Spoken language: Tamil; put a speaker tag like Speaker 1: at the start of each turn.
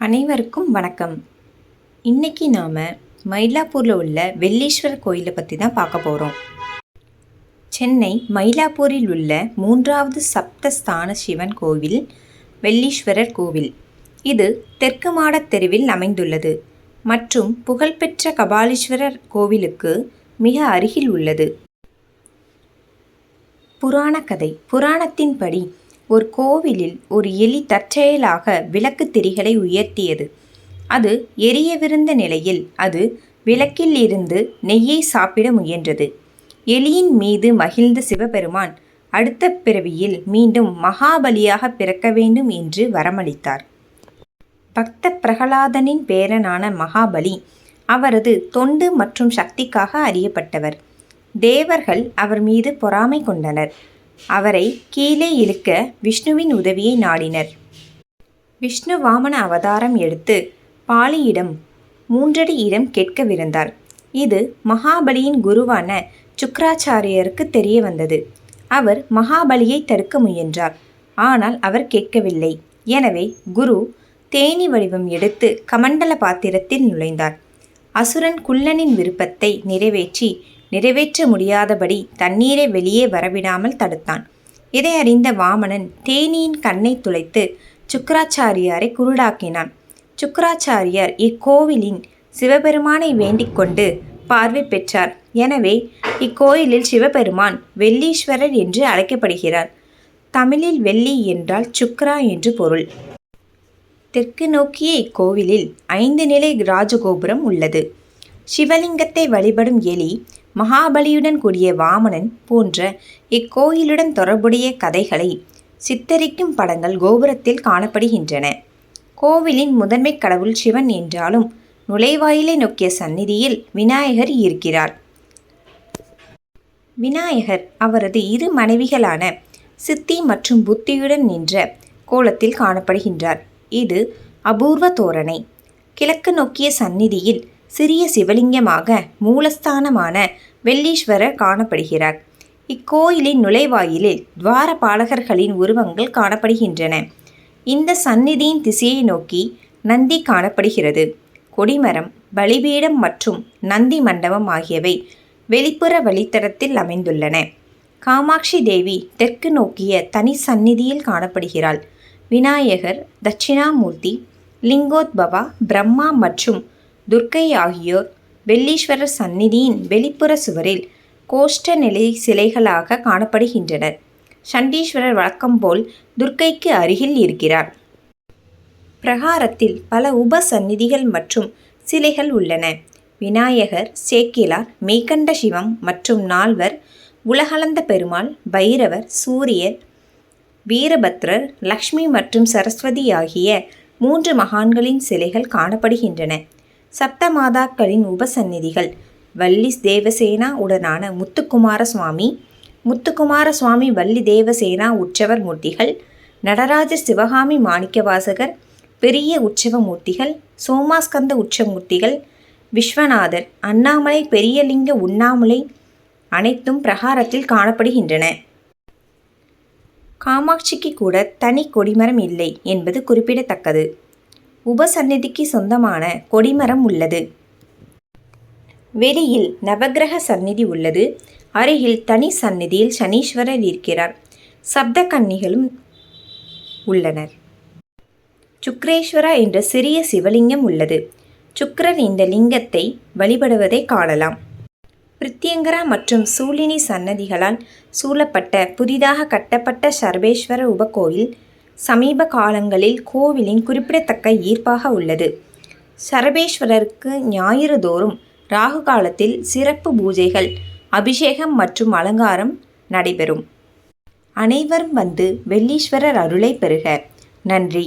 Speaker 1: அனைவருக்கும் வணக்கம். இன்னைக்கு நாம் மயிலாப்பூரில் உள்ள வெள்ளீஸ்வரர் கோயிலை பற்றி தான் பார்க்க போகிறோம் சென்னை மயிலாப்பூரில் உள்ள மூன்றாவது சப்தஸ்தான சிவன் கோவில் வெள்ளீஸ்வரர் கோவில். இது தெற்கு மாடத் தெருவில் அமைந்துள்ளது மற்றும் புகழ்பெற்ற கபாலீஸ்வரர் கோவிலுக்கு மிக அருகில் உள்ளது. புராண கதை புராணத்தின்படி ஒரு கோவிலில் ஒரு எலி தற்செயலாக விளக்கு திரிகளை உயர்த்தியது. அது எரியவிருந்த நிலையில் அது விளக்கில் இருந்து நெய்யை சாப்பிட முயன்றது. எலியின் மீது மகிழ்ந்த சிவபெருமான் அடுத்த பிறவியில் மீண்டும் மகாபலியாக பிறக்க வேண்டும் என்று வரமளித்தார். பக்த பிரகலாதனின் பேரனான மகாபலி அவரது தொண்டு மற்றும் சக்திக்காக அறியப்பட்டவர். தேவர்கள் அவர் மீது பொறாமை கொண்டனர். அவரை கீழே இழுக்க விஷ்ணுவின் உதவியை நாடினர். விஷ்ணு வாமன அவதாரம் எடுத்து பாலியிடம் மூன்றடி இடம் கேட்கவிருந்தார் இது மகாபலியின் குருவான சுக்ராச்சாரியருக்கு தெரிய வந்தது. அவர் மகாபலியை தடுக்க முயன்றார். ஆனால் அவர் கேட்கவில்லை. எனவே குரு தேனி வடிவம் எடுத்து கமண்டல பாத்திரத்தில் நுழைந்தார். அசுரன் குள்ளனின் விருப்பத்தை நிறைவேற்றி நிறைவேற்ற முடியாதபடி தண்ணீரை வெளியே வரவிடாமல் தடுத்தான். இதை அறிந்த வாமனன் தேனியின் கண்ணை துளைத்து சுக்கராச்சாரியாரை குருடாக்கினான். சுக்கராச்சாரியார் இக்கோவிலின் சிவபெருமானை வேண்டிக் கொண்டு பார்வை பெற்றார். எனவே இக்கோயிலில் சிவபெருமான் வெள்ளீஸ்வரர் என்று அழைக்கப்படுகிறார். தமிழில் வெள்ளி என்றால் சுக்ரா என்று பொருள். தெற்கு நோக்கிய இக்கோவிலில் ஐந்து நிலை ராஜகோபுரம் உள்ளது. சிவலிங்கத்தை வழிபடும் எலி மகாபலியுடன் கூடிய வாமனன் போன்ற இக்கோயிலுடன் தொடர்புடைய கதைகளை சித்தரிக்கும் படங்கள் கோபுரத்தில் காணப்படுகின்றன. கோவிலின் முதன்மை கடவுள் சிவன் என்றாலும் நுழைவாயிலை நோக்கிய சந்நிதியில் விநாயகர் இருக்கிறார். விநாயகர் அவரது இரு மனைவிகளான சித்தி மற்றும் புத்தியுடன் நின்ற கோலத்தில் காணப்படுகின்றார். இது அபூர்வ தோரணை. கிழக்கு நோக்கிய சந்நிதியில் சிறிய சிவலிங்கமாக மூலஸ்தானமான வெள்ளீஸ்வரர் காணப்படுகிறார். இக்கோயிலின் நுழைவாயிலில் துவாரபாலகர்களின் உருவங்கள் காணப்படுகின்றன. இந்த சந்நிதியின் திசையை நோக்கி நந்தி காணப்படுகிறது. கொடிமரம் பலிபீடம் மற்றும் நந்தி மண்டபம் ஆகியவை வெளிப்புற வழித்தடத்தில் அமைந்துள்ளன. காமாட்சி தேவி தெற்கு நோக்கிய தனி சந்நிதியில் காணப்படுகிறாள். விநாயகர் தட்சிணாமூர்த்தி லிங்கோத்பவா பிரம்மா மற்றும் துர்க்கை ஆகியோர் வெள்ளீஸ்வரர் சந்நிதியின் வெளிப்புற சுவரில் கோஷ்ட நிலை சிலைகளாக காணப்படுகின்றனர். சண்டீஸ்வரர் வழக்கம்போல் துர்க்கைக்கு அருகில் இருக்கிறார். பிரகாரத்தில் பல உப சந்நிதிகள் மற்றும் சிலைகள் உள்ளன. விநாயகர் சேக்கிலார் மெய்கண்ட சிவம் மற்றும் நால்வர் உலகளந்த பெருமாள் பைரவர் சூரியர் வீரபத்ரர் லக்ஷ்மி மற்றும் சரஸ்வதி ஆகிய மூன்று மகான்களின் சிலைகள் காணப்படுகின்றன. சப்த மாதாக்களின் உபசந்நிதிகள். வள்ளி தேவசேனா உடனான முத்துக்குமார சுவாமி. முத்துக்குமார சுவாமி வள்ளி தேவசேனா உற்சவர் மூர்த்திகள். நடராஜர் சிவகாமி மாணிக்கவாசகர். பெரிய உற்சவ மூர்த்திகள். சோமாஸ்கந்த உற்சவமூர்த்திகள் விஸ்வநாதர் அண்ணாமலை பெரியலிங்க உண்ணாமலை அனைத்தும் பிரகாரத்தில் காணப்படுகின்றன. காமாட்சிக்கு கூட தனி கொடிமரம் இல்லை என்பது குறிப்பிடத்தக்கது. உபசந்நிதிக்கு சொந்தமான கொடிமரம் உள்ளது. வெளியில் நவக்கிரக சந்நிதி உள்ளது. அருகில் தனி சந்நிதியில் சனீஸ்வரர் இருக்கிறார். சப்த கன்னிகளும் உள்ளனர். சுக்ரேஸ்வரா என்ற சிறிய சிவலிங்கம் உள்ளது. சுக்ரர் இந்த லிங்கத்தை வழிபடுவதை காணலாம். பிரித்யங்கரா மற்றும் சூலினி சன்னதிகளால் சூழப்பட்ட புதிதாக கட்டப்பட்ட சர்வேஸ்வர உபகோயில் சமீப காலங்களில் கோவிலின் குறிப்பிடத்தக்க ஈர்ப்பாக உள்ளது. சரபேஸ்வரருக்கு ஞாயிறு தோறும் ராகு காலத்தில் சிறப்பு பூஜைகள் அபிஷேகம் மற்றும் அலங்காரம் நடைபெறும். அனைவரும் வந்து வெள்ளீஸ்வரர் அருளை பெறுக. நன்றி.